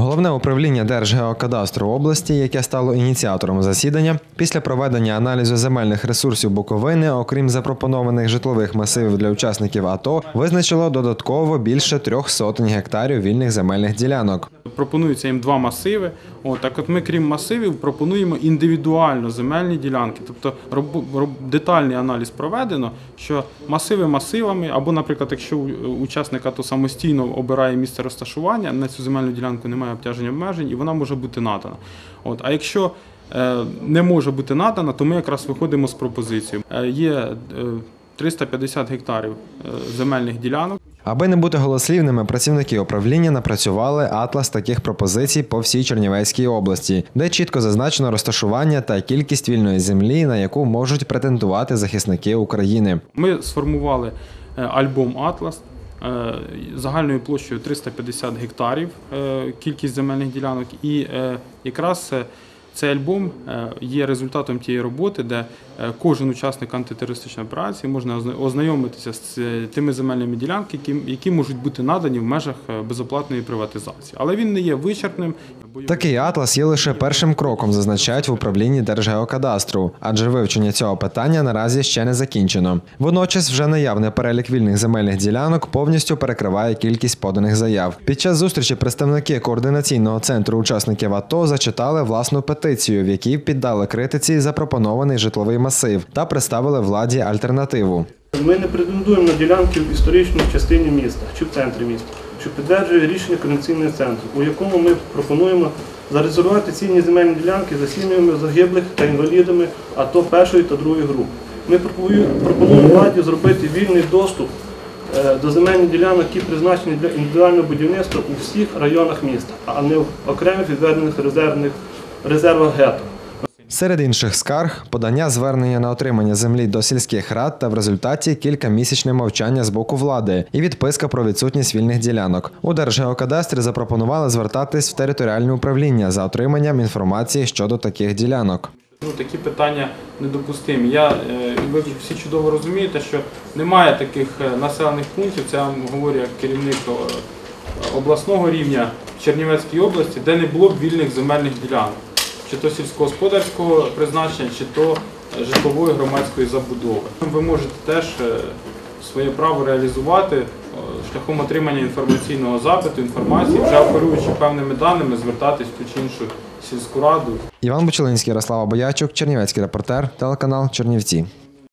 Головне управління Держгеокадастру області, яке стало ініціатором засідання, після проведення аналізу земельних ресурсів Буковини, окрім запропонованих житлових масивів для учасників АТО, визначило додатково більше трьох сотень гектарів вільних земельних ділянок. Пропонуються їм два масиви. От, так от ми, крім масивів, пропонуємо індивідуально земельні ділянки. Тобто детальний аналіз проведено, що масиви масивами, або, наприклад, якщо учасник АТО самостійно обирає місце розташування, на цю земельну ділянку немає обтяжень обмежень, і вона може бути надана. От, а якщо е, не може бути надана, то ми якраз виходимо з пропозицією. Е, є е, 350 гектарів е, земельних ділянок. Аби не бути голослівними, працівники управління напрацювали атлас таких пропозицій по всій Чернівецькій області, де чітко зазначено розташування та кількість вільної землі, на яку можуть претендувати захисники України. Ми сформували альбом Атлас загальною площею 350 гектарів, е, кількість земельних ділянок. І е, якраз е, цей альбом е, є результатом тієї роботи, де е, кожен учасник антитерористичної операції можна ознайомитися з е, тими земельними ділянками, які, можуть бути надані в межах е, безоплатної приватизації. Але він не є вичерпним. Такий атлас є лише першим кроком, зазначають в управлінні Держгеокадастру, адже вивчення цього питання наразі ще не закінчено. Водночас вже наявний перелік вільних земельних ділянок повністю перекриває кількість поданих заяв. Під час зустрічі представники координаційного центру учасників АТО зачитали власну петицію, в якій піддали критиці запропонований житловий масив та представили владі альтернативу. Ми не претендуємо на ділянки в історичній частині міста чи в центрі міста, що підтверджує рішення Координаційного центру, у якому ми пропонуємо зарезервувати цінні земельні ділянки за сім'ями загиблих та інвалідами АТО першої та другої груп. Ми пропонуємо владі зробити вільний доступ е, до земельних ділянок, які призначені для індивідуального будівництва у всіх районах міста, а не в окремих відведених резервних резервах гетто. Серед інших скарг подання звернення на отримання землі до сільських рад та в результаті кількамісячне мовчання з боку влади і відписка про відсутність вільних ділянок. У Держгеокадастрі запропонували звертатись в територіальне управління за отриманням інформації щодо таких ділянок. Ну, такі питання недопустимі. Я, е, ви всі чудово розумієте, що немає таких е, населених пунктів, це я вам говорю керівник е, обласного рівня в Чернівецькій області, де не було б вільних земельних ділянок, чи то сільськогосподарського призначення, чи то е, житлової громадської забудови. Ви можете теж е, своє право реалізувати е, шляхом отримання інформаційного запиту, інформації, вже оперуючи певними даними, звертатись в ту чи іншу сільську раду. Іван Бучелинський, Ярослава Боячук, Чернівецький репортер, телеканал Чернівці.